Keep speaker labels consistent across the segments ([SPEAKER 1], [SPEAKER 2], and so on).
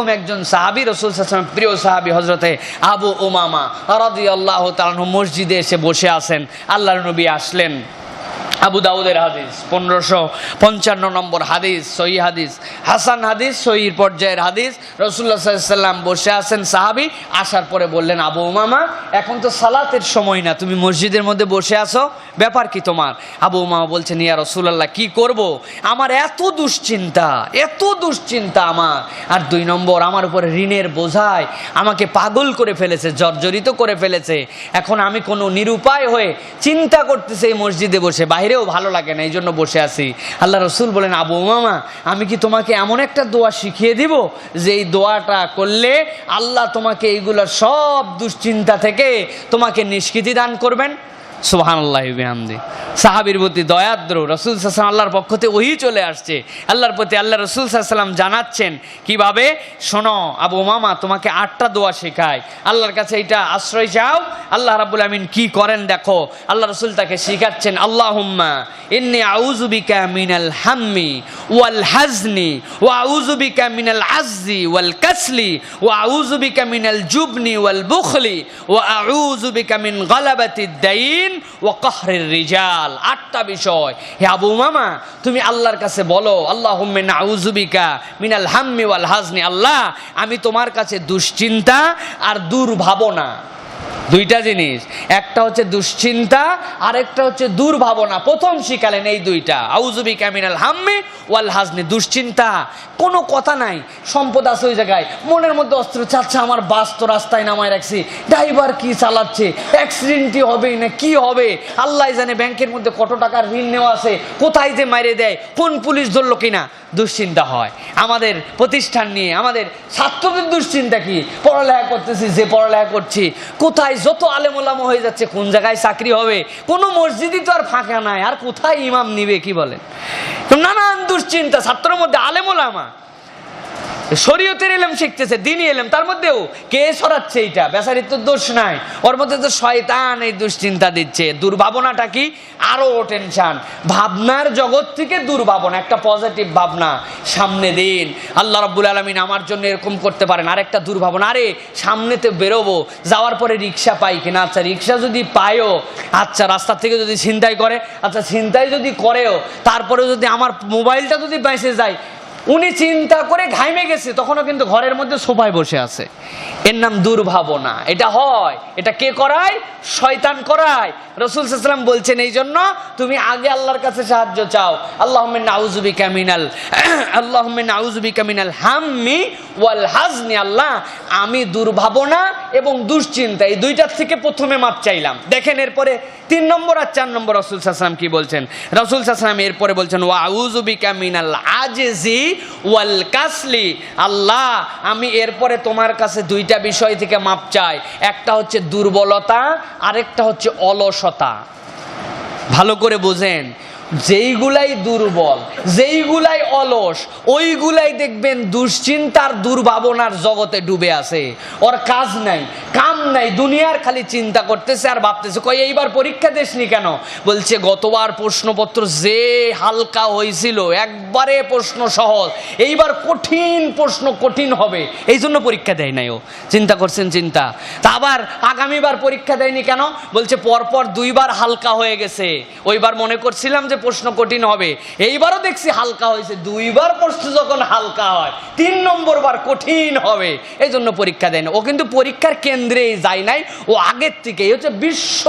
[SPEAKER 1] এরকম একজন সাহাবি রসুল প্রিয় সাহাবি হজরতে আবু ওমামা রাদি আল্লাহ তালন মসজিদে এসে বসে আছেন। আল্লাহ নবী আসলেন। আবু দাউদের হাদিস, পনেরোশো পঞ্চান্ন নম্বর হাদিস, সহি হাদিস। হাসান হাদিস, সহির পর্যায়ের হাদিস। রসুল্লা সাল্লাম বসে আছেন সাহাবি, আসার পরে বললেন, আবু উমামা, এখন তো সালাতের সময় না, তুমি মসজিদের মধ্যে বসে আছো? ব্যাপার কি তোমার? আবু উমামা বলছেন, ইয়া রসুল্লাহ কি করব? আমার এত দুশ্চিন্তা এত দুশ্চিন্তা আমার। আর দুই নম্বর, আমার উপরে ঋণের বোঝায় আমাকে পাগল করে ফেলেছে, জর্জরিত করে ফেলেছে। এখন আমি কোনো নিরুপায় হয়ে চিন্তা করতেছি এই মসজিদে বসে বাইরেও ভালো লাগে না এই জন্য বসে আছি। আল্লাহ রসুল বলেন, আবু মামা আমি কি তোমাকে এমন একটা দোয়া শিখিয়ে দিব যে এই দোয়াটা করলে আল্লাহ তোমাকে এইগুলো সব দুশ্চিন্তা থেকে তোমাকে নিষ্কৃতি দান করবেন? সুবহানাল্লাহ বিহামদি। সাহাবির প্রতি দয়াদ্র, রসুল সাল্লাম আল্লাহর পক্ষ থেকে ওই চলে আসছে। আল্লাহর প্রতি আল্লাহ রসুল সাল্লাম জানাচ্ছেন, কীভাবে? শোনো, আবু মামা তোমাকে আটটা দোয়া শেখায়। আল্লাহর কাছে এটা আশ্রয় চাও, আল্লাহ রাবুল আমিন কি করেন দেখো। আল্লাহ রসুল তাকে শিখাচ্ছেন আল্লাহ হুম্মা ইন্নি আউজুবিকা মিনাল হাম্মি ওয়াল হাজনি ওয়া আউজুবিকা মিনাল আজ্জি ওয়াল কাসলি ও আউজুবিকা মিনাল জুবনি ওয়াল বুখলি ও আউজুবিকা মিন গালাবাতি দাইন ওয়া কাহরির রিজাল। আটটা বিষয়। হে আবু মামা তুমি আল্লাহর কাছে বলো আল্লাহ নাউজুবিকা মিনাল হাম্মি ওয়াল হাজনি। আল্লাহ, আমি তোমার কাছে দুশ্চিন্তা আর দুর্ভাবনা। দুইটা জিনিস। একটা হচ্ছে দুশ্চিন্তা, আরেকটা হচ্ছে দুর্ভাবনা। প্রথম শিখালেন এই দুইটা। আউজুবি ক্যামিনাল হাম্মি ওয়াল হাজনি, দুশ্চিন্তা। কোনো কথা নাই। সম্পদ আছে ওই জায়গায়। মনের মধ্যে অস্ত্র চাচ্ছে আমার বাস তো রাস্তায় নামায় রাখছি। ড্রাইভার কি চালাচ্ছে? অ্যাক্সিডেন্টই হবে না, কি হবে? আল্লাহ জানে ব্যাংকের মধ্যে কত টাকার ঋণ নেওয়া আছে। কোথায় যে মাইরে দেয়? কোন পুলিশ ধরলো কিনা? দুশ্চিন্তা হয়। আমাদের প্রতিষ্ঠান নিয়ে, আমাদের ছাত্রদের দুশ্চিন্তা কি? পড়ালেখা করতেছি, যে পড়ালেখা করছি। কোথায় যত আলেমোলামো হয়ে যাচ্ছে, কোন জায়গায় চাকরি হবে? কোনো মসজিদই তো আর ফাঁকা নাই। আর কোথায় ইমাম নিবে, কি বলেন? নানান দুশ্চিন্তা। ছাত্রের মধ্যে আলেমোলামা। শরীয়তের এলেম শিখতেছে দিনই এলেম, তার মধ্যেও কে সরাচ্ছে এইটা? বেচারির তো দোষ নাই। ওর মধ্যে তো শয়তান এই দুশ্চিন্তা দিচ্ছে। দুর্ভাবনাটা কি? আরও টেনশন ভাবনার জগৎ থেকে দুর্ভাবনা, একটা পজিটিভ ভাবনা। সামনে দিন। আল্লাহ রাব্বুল আলমিন আমার জন্য এরকম করতে পারেন। আরেকটা দুর্ভাবনা, আরে সামনেতে বেরোবো, যাওয়ার পরে রিক্সা পাই কিনা? আচ্ছা রিক্সা যদি পায়ও আচ্ছা রাস্তা থেকে যদি ছিনতাই করে আচ্ছা ছিনতাই যদি করেও তারপরে যদি আমার মোবাইলটা যদি বেঁচে যায় উনি চিন্তা করে ঘাইমে গেছে, তখনও কিন্তু ঘরের মধ্যে সোফায় বসে আছে। এর নাম দুর্ভাবনা। এটা হয়, এটা কে করায়? শয়তান করায়। রসুল সাল্লাম বলছেন এই জন্য, তুমি আগে আল্লাহর কাছে সাহায্য চাও। আল্লাহ নাউজুবি ক্যামিনাল আল্লাহ নাউজুবি ক্যামিনাল হাম্মি ওয়াল হাজনি। আল্লাহ, আমি দুর্ভাবনা এবং দুশ্চিন্তা, এই দুইটার থেকে প্রথমে মাপ চাইলাম। দেখেন এরপরে তিন নম্বর আর চার নম্বর রসুল সাল্লাম কি বলছেন? রসুল সাল্লাম এরপরে বলছেন, ওয়া আউজুবি কামিনাল আজেজি ওয়াল কাসলি, আল্লাহ, আমি এরপরে তোমার কাছে দুইটা বিষয় থেকে মাপ চাই। একটা হচ্ছে দুর্বলতা, আরেকটা হচ্ছে অলসতা। ভালো করে বোঝেন। যেইগুলাই দুর্বল, যেইগুলাই অলস, ওইগুলাই দেখবেন দুশ্চিন্তার দুর্ভাবনার জগতে ডুবে আছে। ওর কাজ নাই, কাম নাই, দুনিয়ার খালি চিন্তা করতেছে আর ভাবতেছে, কই, এইবার পরীক্ষা দেশনি কেন? বলছে, গতবার প্রশ্নপত্র যে হালকা হয়েছিল, একবারে প্রশ্ন সহজ। এইবার কঠিন প্রশ্ন কঠিন হবে। এই জন্য পরীক্ষা দেয় নাই ও। চিন্তা করছেন, চিন্তা। তা আবার আগামীবার পরীক্ষা দেয়নি কেন? বলছে, পরপর দুইবার হালকা হয়ে গেছে। ওইবার মনে করছিলাম যে প্রশ্ন কঠিন হবে। এইবারও দেখছি হালকা হয়েছে। দুইবার প্রশ্ন যখন হালকা হয়, তিন নম্বর বার কঠিন হবে। এই জন্য পরীক্ষা দেয় না। ও কিন্তু পরীক্ষার কেন্দ্রে যায় নাই। ও আগের থেকে হচ্ছে বিশ্ব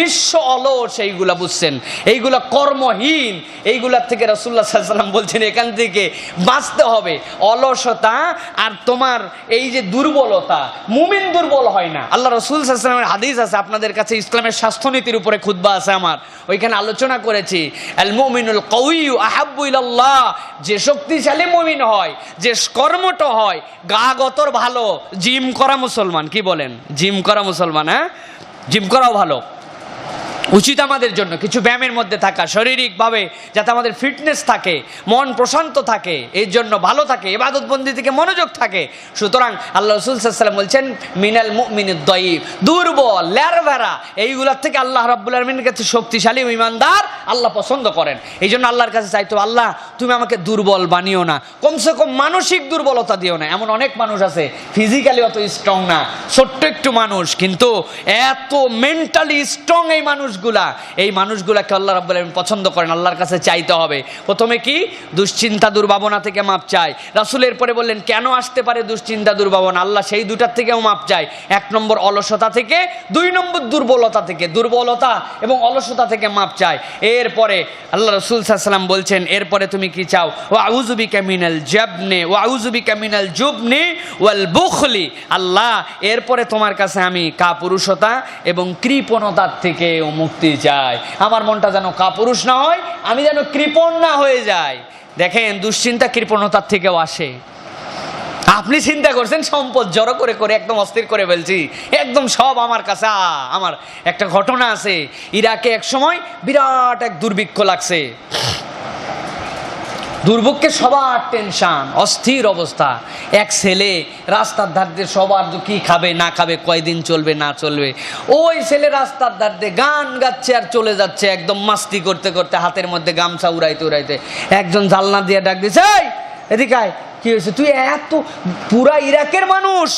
[SPEAKER 1] বিশ্ব অলস, এইগুলা বুঝছেন। এইগুলা কর্মহীন। এইগুলার থেকে রসুল্লাহ সাল্লাম বলছেন, এখান থেকে বাঁচতে হবে। অলসতা আর তোমার এই যে দুর্বলতা, মুমিন দুর্বল হয় না। আল্লাহ রসুল সাল্লামের হাদিস আছে। আপনাদের কাছে ইসলামের স্বাস্থ্যনীতির উপরে খুদ্া আছে আমার। ওইখানে আলোচনা করেছি। আল মুমিনুল কউইউ আহাব্বু ইলাল্লাহ। যে শক্তিশালী মুমিন হয়, যে কর্মট হয়, গা গতর ভালো, জিম করা মুসলমান, কি বলেন? জিম করা মুসলমান হ্যাঁ? জিম করাও ভালো। উচিত আমাদের জন্য কিছু ব্যায়ামের মধ্যে থাকা, শারীরিকভাবে যাতে আমাদের ফিটনেস থাকে, মন প্রশান্ত থাকে, এর জন্য ভালো থাকে এবাদতবন্দি থেকে মনোযোগ থাকে। সুতরাং আল্লাহ রসুল সাল্লাম বলছেন, মিনাল মিন দয়ীব দুর্বল, ল্যারভেরা। এইগুলোর থেকে আল্লাহ রাব্বুল আলমিনের কাছে শক্তিশালী ইমানদার আল্লাহ পছন্দ করেন। এই জন্য আল্লাহর কাছে চাইতো আল্লাহ, তুমি আমাকে দুর্বল বানিও না, কমসে কম মানসিক দুর্বলতা দিও না। এমন অনেক মানুষ আছে ফিজিক্যালি অত স্ট্রং না, ছোট্ট একটু মানুষ, কিন্তু এত মেন্টালি স্ট্রং এই মানুষগুলা, এই মানুষগুলাকে আল্লাহ রাব্বুল আলামিন পছন্দ করেন, আল্লাহর কাছে চাইতে হবে। প্রথমে কি? দুশ্চিন্তা দুর্ভাবনা থেকে মাপ চাই রাসূলের পরে বললেন, কেন আসতে পারে দুশ্চিন্তা দুর্ভাবনা? আল্লাহ সেই দুটার থেকেও মাপ চায়। এক নম্বর অলসতা থেকে, দুই নম্বর দুর্বলতা থেকে। দুর্বলতা এবং অলসতা থেকে মাপ চায়। এরপরে আল্লাহ রসুল সাল্লাম বলছেন, এরপরে তুমি কি চাও? ও আউজুবি ক্যামিনাল জাবনে ও আউজুবি ক্যামিনাল জুবনে ওয়াল বুখলি। আল্লাহ, এরপরে তোমার কাছে আমি কাপুরুষতা এবং কৃপণতার থেকে মুক্তি চাই আমার মনটা যেন কাপুরুষ না হয়, আমি যেন কৃপণ না হয়ে যাই। দেখেন, দুশ্চিন্তা কৃপণতার থেকেও আসে। আপনি চিন্তা করছেন, সম্পদ জড়ো করে করে একদম অস্থির করে ফেলছি। একদম সব আমার কাছে আমার একটা ঘটনা আছে। ইরাকে এক সময় বিরাট এক দুর্ভিক্ষ লাগছে। দুর্ভিক্ষে সবার টেনশান অস্থির অবস্থা। এক ছেলে রাস্তার ধার দিয়ে সবার কি খাবে না খাবে কয়দিন চলবে না চলবে ওই ছেলে রাস্তার ধার দিয়ে গান গাচ্ছে আর চলে যাচ্ছে একদম মাস্তি করতে করতে হাতের মধ্যে গামছা উড়াইতে উড়াইতে। একজন জালনা দিয়ে ডাক দিছে "এই, এদিকে কি হয়েছে? তুই এত পুরা ইরাকের মানুষ,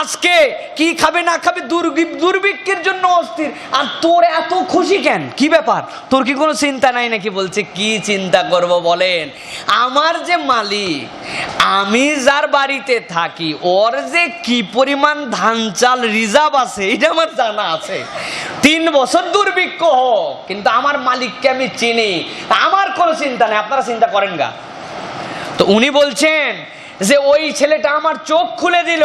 [SPEAKER 1] আজকে কি খাবে না খাবে দুর্ভিক্ষের জন্য অস্থির। আর তোর এত খুশি কেন? কি ব্যাপার? তোর কি কোনো চিন্তা নাই নাকি বলছে, কি চিন্তা করব বলেন? আমার যে মালিক, আমি যার বাড়িতে থাকি, ওর যে কি পরিমাণ ধান চাল রিজার্ভ আছে, এটা আমার জানা আছে। তিন বছর দুর্ভিক্ষ হোক, কিন্তু আমার মালিককে আমি চিনি। আমার কোনো চিন্তা নেই, আপনারা চিন্তা করেন গা। তো উনি বলছেন যে ওই ছেলেটা আমার চোখ খুলে দিল।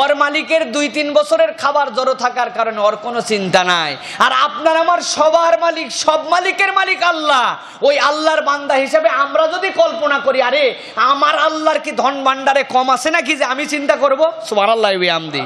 [SPEAKER 1] ওর মালিকের দুই তিন বছরের খাবার জড়ো থাকার কারণে ওর কোনো চিন্তা নাই। আর আপনার আমার সবার মালিক, সব মালিকের মালিক আল্লাহ। ওই আল্লাহর বান্দা হিসেবে আমরা যদি কল্পনা করি, আরে আমার আল্লাহর কি ধন ভান্ডারে কম আছে নাকি যে আমি চিন্তা করব? সুমান আল্লাহ আমদি।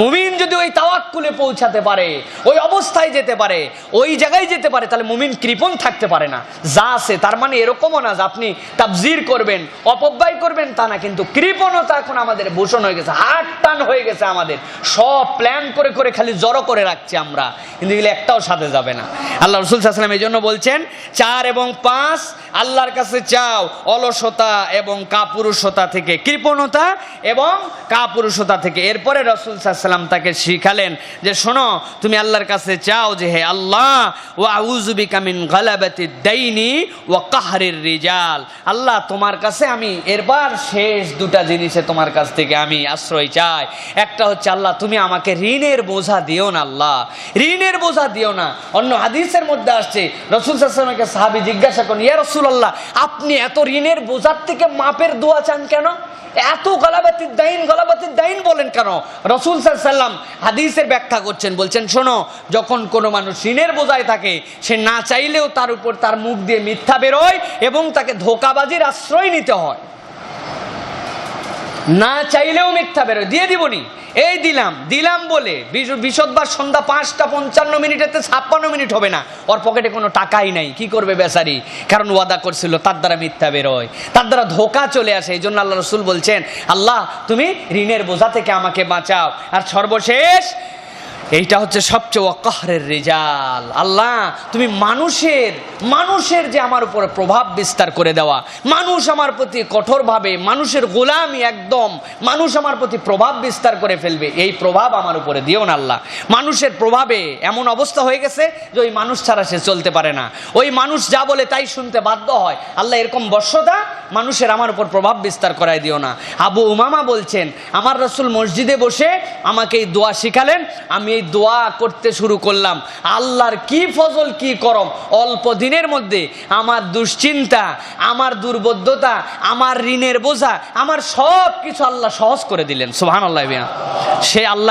[SPEAKER 1] মুমিন যদি ওই তাওয়াক্কুলে পৌঁছাতে পারে, ওই অবস্থায় যেতে পারে, ওই জায়গায় যেতে পারে, তাহলে মুমিন কৃপণ থাকতে পারে না। যা আছে, তার মানে এরকমও না যে আপনি তাবজির করবেন, অপব্যয় করবেন, তা না, কিন্তু কৃপণতা এখন আমাদের ভূষণ হয়ে গেছে হাট টান হয়ে গেছে আমাদের। সব প্ল্যান করে করে খালি জড়ো করে রাখছি আমরা, কিন্তু এগুলো একটাও সাথে যাবে না। আল্লাহ রসুল সাল্লাম এই জন্য বলছেন, চার এবং পাঁচ আল্লাহর কাছে চাও, অলসতা এবং কাপুরুষতা থেকে কৃপণতা এবং কাপুরুষতা থেকে। এরপরে রসুল সাল্লাম তাকে শিখালেন যে, শোনো, তুমি আল্লাহর কাছে চাও যে, হে আল্লাহ ও আউজুবি কামিন গালাবাতি দাইনি ও কাহারের রিজাল আল্লাহ, তোমার কাছে আমি এরবার শেষ দুটা জিনিসে তোমার কাছ থেকে আমি আশ্রয় চাই। একটা হচ্ছে আল্লাহ, তুমি আমাকে ঋণের বোঝা দিও না আল্লাহ। ঋণের বোঝা দিও না। অন্য হাদিসের মধ্যে আসছে, রসুল সাল্লামকে সাহাবি জিজ্ঞাসা করেন ইয়া রসুল আল্লাহ আপনি এত ঋণের বোঝার থেকে মাপের দোয়া চান কেন? এত গলাবাতির দাইন গলাবাতির দাইন বলেন কেন? রসুল সাল্লাম হাদিসের ব্যাখ্যা করছেন, বলছেন, শোনো, যখন কোনো মানুষ ঋণের বোঝায় থাকে, সে না চাইলেও তার উপর তার মুখ দিয়ে মিথ্যা বেরোয় এবং তাকে ধোকাবাজির আশ্রয় নিতে হয়। না চাইলেও মিথ্যা বেরোয়। দিয়ে দিবনি। এই দিলাম দিলাম বলে বিশ- বিশদবার সন্ধ্যা পাঁচটা পঞ্চান্ন মিনিটেতে ছাপ্পান্ন মিনিট হবে না। ওর পকেটে কোনো টাকাই নাই। কি করবে বেসারি কারণ ওয়াদা করছিল, তার দ্বারা মিথ্যা বেরোয়। তার দ্বারা ধোকা চলে আসে। এই জন্য আল্লাহ রসুল বলছেন, আল্লাহ তুমি ঋণের বোঝা থেকে আমাকে বাঁচাও। আর সর্বশেষ এইটা হচ্ছে সবচেয়ে অকাহরের রেজাল। আল্লাহ, তুমি মানুষের মানুষের যে আমার উপরে প্রভাব বিস্তার করে দেওয়া, মানুষ আমার প্রতি কঠোরভাবে, মানুষের গোলামি একদম, মানুষ আমার প্রতি প্রভাব বিস্তার করে ফেলবে, এই প্রভাব আমার উপরে দিও না আল্লাহ। মানুষের প্রভাবে এমন অবস্থা হয়ে গেছে যে ওই মানুষ ছাড়া সে চলতে পারে না। ওই মানুষ যা বলে তাই শুনতে বাধ্য হয়। আল্লাহ এরকম বর্ষতা মানুষের আমার উপর প্রভাব বিস্তার করায় দিও না। আবু উমামা বলছেন, আমার রসুল মসজিদে বসে আমাকে এই দোয়া শিখালেন, আমি এই দোয়া করতে শুরু করলাম। আল্লাহর কি ফজল, কি করম? অল্প দিনের মধ্যে আমার দুশ্চিন্তা, আমার দুর্বোধ্যতা, আমার ঋণের বোঝা, আমার সব কিছু আল্লাহ সহজ করে দিলেন। সোহান আল্লাহ সে আল্লাহ